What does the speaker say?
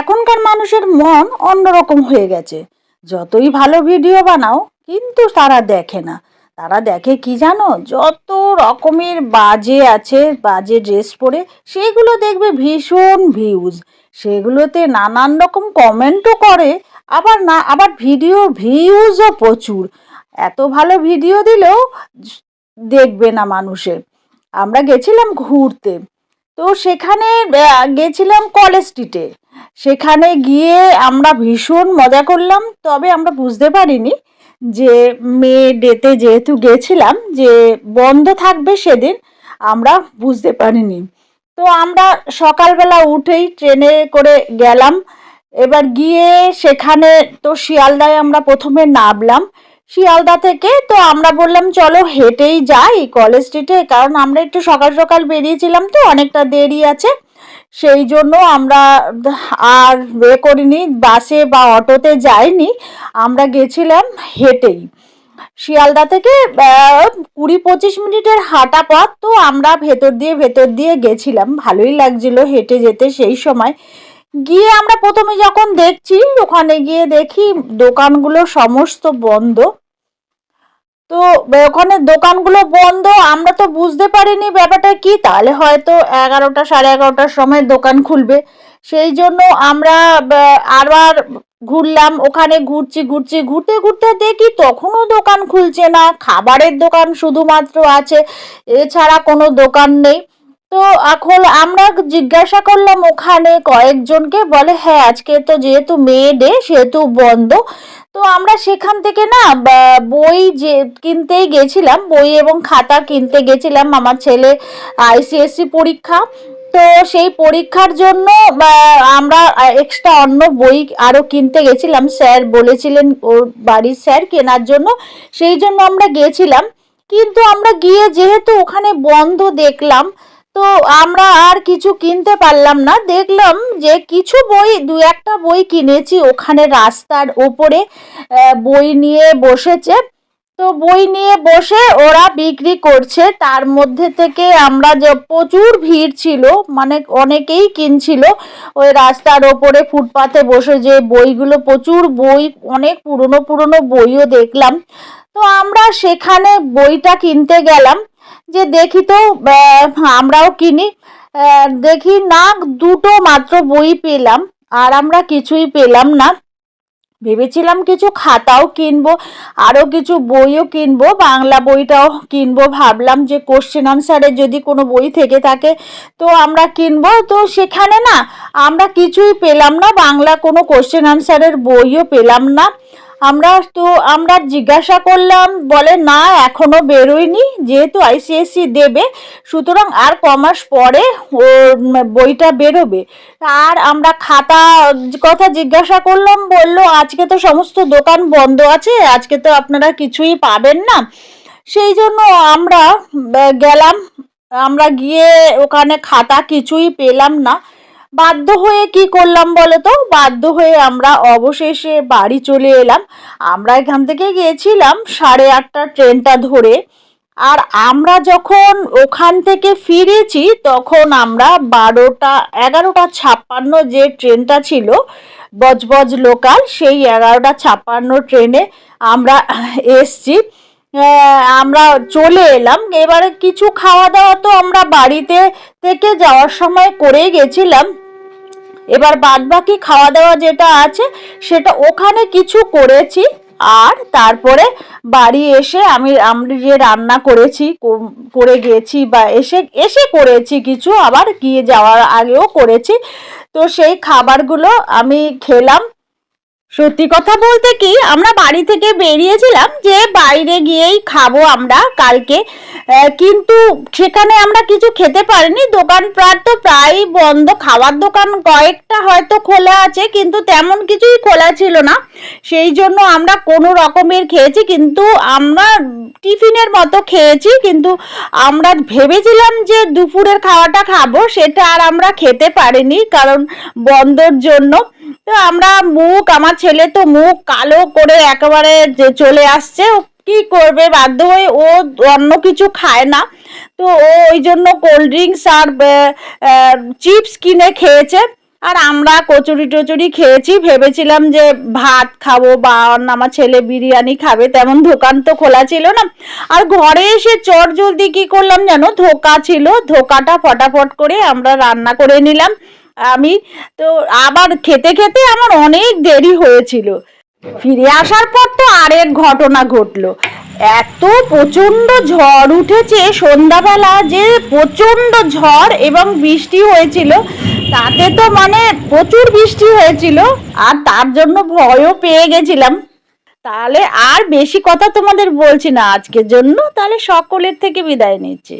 এখনকার মানুষের মন অন্যরকম হয়ে গেছে। যতই ভালো ভিডিও বানাও, কিন্তু তারা দেখে না। তারা দেখে কি জানো? যত রকমের বাজে আছে, বাজে ড্রেস পরে, সেগুলো দেখবে ভীষণ ভিউজ সেগুলোতে নানান রকম কমেন্টও করে, আবার না, আবার ভিডিও ভিউজও প্রচুর। এত ভালো ভিডিও দিলেও দেখবে না মানুষের আমরা গেছিলাম ঘুরতে। তো সেখানে গেছিলাম কলেজ স্ট্রিটে। সেখানে গিয়ে আমরা ভীষণ মজা করলাম। তবে আমরা বুঝতে পারিনি যে মে ডেতে যেহেতু গেছিলাম যে বন্ধ থাকবে সেদিন, আমরা বুঝতে পারিনি। তো আমরা সকালবেলা উঠেই ট্রেনে করে গেলাম। এবার গিয়ে সেখানে তো শিয়ালদায় আমরা প্রথমে নামলাম। শিয়ালদা থেকে তো আমরা বললাম, চলো হেঁটেই যাই কলেজ স্ট্রিটে। কারণ আমরা একটু সকাল সকাল বেরিয়েছিলাম তো, অনেকটা দেরি আছে। সেই জন্য আমরা আর বে করিনি, বাসে বা অটোতে যাইনি। আমরা গেছিলাম হেঁটেই। শিয়ালদা থেকে কুড়ি পঁচিশ মিনিটের হাঁটা পথ, তো আমরা ভেতর দিয়ে ভেতর দিয়ে গেছিলাম। ভালোই লাগছিল হেঁটে যেতে সেই সময়। গিয়ে আমরা প্রথমে যখন দেখছি, ওখানে গিয়ে দেখি দোকানগুলো সমস্ত বন্ধ। তো ওখানে দোকানগুলো বন্ধ, আমরা তো বুঝতে পারিনি ব্যাপারটা কি। তাহলে হয়তো এগারোটা, সাড়ে এগারোটার সময় দোকান খুলবে। সেই জন্য আমরা আবার ঘুরলাম, ওখানে ঘুরছি ঘুরছি, ঘুরতে ঘুরতে দেখি তখনও দোকান খুলছে না। খাবারের দোকান শুধুমাত্র আছে, এছাড়া কোনো দোকান নেই। তো এখন আমরা জিজ্ঞাসা করলাম ওখানে কয়েকজনকে, বলে হ্যাঁ আজকে তো যেহেতু মে ডে, সেহেতু বন্ধ। তো আমরা সেখান থেকে না বই যে কিনতেই গেছিলাম, বই এবং খাতা কিনতে গেছিলাম আমার ছেলে আইসিএসসি পরীক্ষা। তো সেই পরীক্ষার জন্য আমরা এক্সট্রা অন্য বই আরও কিনতে গেছিলাম। স্যার বলেছিলেন ওর বাড়ির স্যার কেনার জন্য, সেই জন্য আমরা গেছিলাম। কিন্তু আমরা গিয়ে যেহেতু ওখানে বন্ধ দেখলাম তো আমরা আর কিছু কিনতে পারলাম না। দেখলাম যে কিছু বই, দু একটা বই কিনেছি। ওখানে রাস্তার ওপরে বই নিয়ে বসেছে। তো বই নিয়ে বসে ওরা বিক্রি করছে। তার মধ্যে থেকে আমরা যে প্রচুর ভিড় ছিল মানে অনেকেই কিনছিল। ওই রাস্তার ওপরে ফুটপাতে বসে যে বইগুলো, প্রচুর বই, অনেক পুরনো পুরনো বইও দেখলাম। তো আমরা সেখানে বইটা কিনতে গেলাম। যে দেখি তো আমরাও কিনি। দেখি না, দুটো মাত্র বই পেলাম, আর আমরা কিছুই পেলাম না। ভেবেছিলাম কিছু খাতাও কিনবো আরও কিছু বইও কিনবো, বাংলা বইটাও কিনবো। ভাবলাম যে কোশ্চেন আনসারের যদি কোনো বই থেকে থাকে, তো আমরা কিনবো। তো সেখানে না, আমরা কিছুই পেলাম না, বাংলা কোনো কোশ্চেন আনসারের বইও পেলাম না। আমরা তো, আমরা জিজ্ঞাসা করলাম, বলে, না, এখনও বেরোয়নি, যেহেতু আইসিএসসি দেবে, সুতরাং আর কমাস পরে ও বইটা বেরোবে। আর আমরা খাতা কথা জিজ্ঞাসা করলাম, বলল, আজকে তো সমস্ত দোকান বন্ধ আছে, আজকে তো আপনারা কিছুই পাবেন না। সেই জন্য আমরা গেলাম, আমরা গিয়ে ওখানে খাতা কিছুই পেলাম না। বাধ্য হয়ে কি করলাম বলো তো বাধ্য হয়ে আমরা অবশেষে বাড়ি চলে এলাম। আমরা এখান থেকে গিয়েছিলাম সাড়ে আটটা ট্রেনটা ধরে। আর আমরা যখন ওখান থেকে ফিরেছি, তখন আমরা বারোটা, এগারোটা ছাপ্পান্ন যে ট্রেনটা ছিল, বজবজ লোকাল, সেই এগারোটা ছাপ্পান্ন ট্রেনে আমরা এসছি। আমরা চলে এলাম। এবারে কিছু খাওয়া দাওয়া তো আমরা বাড়িতে থেকে যাওয়ার সময় করেই গেছিলাম। এবার বাদ বাকি খাওয়া দাওয়া যেটা আছে, সেটা ওখানে কিছু করেছি। আর তারপরে বাড়ি এসে আমি আমি যে রান্না করেছি করে গেছি বা এসে এসে করেছি কিছু, আবার গিয়ে যাওয়ার আগেও করেছি। তো সেই খাবারগুলো আমি খেলাম। সত্যি কথা বলতে কি, আমরা বাড়ি থেকে বেরিয়েছিলাম যে বাইরে গিয়েই খাব আমরা কালকে। কিন্তু সেখানে আমরা কিছু খেতে পারিনি। দোকানপাট তো প্রায়ই বন্ধ। খাওয়ার দোকান কয়েকটা হয়তো খোলা আছে, কিন্তু তেমন কিছুই খোলা ছিল না। সেই জন্য আমরা কোনো রকমের খেয়েছি, কিন্তু আমরা টিফিনের মতো খেয়েছি। কিন্তু আমরা ভেবেছিলাম যে দুপুরের খাওয়াটা খাব, সেটা আর আমরা খেতে পারিনি, কারণ বন্ধর জন্য। তো আমরা মুখ, আমার ছেলে তো মুখ কালো করে একেবারে যে চলে আসছে কি করবে? বাধ্য হয়ে ও অন্য কিছু খায় না। তো ও ওই জন্য কোল্ড ড্রিঙ্কস আর চিপস কিনে খেয়েছে। আর আমরা কচুরি টচুরি খেয়েছি, ভেবেছিলাম যে ভাত খাব বা অন্য আমার ছেলে বিরিয়ানি খাবে, তেমন দোকান তো খোলা ছিল না। আর ঘরে এসে চট জলদি কী করলাম জানো? ধোকা ছিল, ধোকাটা ফটাফট করে আমরা রান্না করে নিলাম। আমি তো আবার খেতে খেতে আমার অনেক দেরি হয়েছিল। ফিরে আসার পর তো আরেক ঘটনা ঘটলো। এত প্রচণ্ড ঝড় উঠেছে সন্ধ্যাবেলা যে প্রচণ্ড ঝড় এবং বৃষ্টি হয়েছিল, তাতে তো মানে প্রচুর বৃষ্টি হয়েছিল আর তার জন্য ভয়ও পেয়ে গেছিলাম। তাহলে আর বেশি কথা তোমাদের বলছি না, আজকের জন্য তাহলে সকলের থেকে বিদায় নিচ্ছি।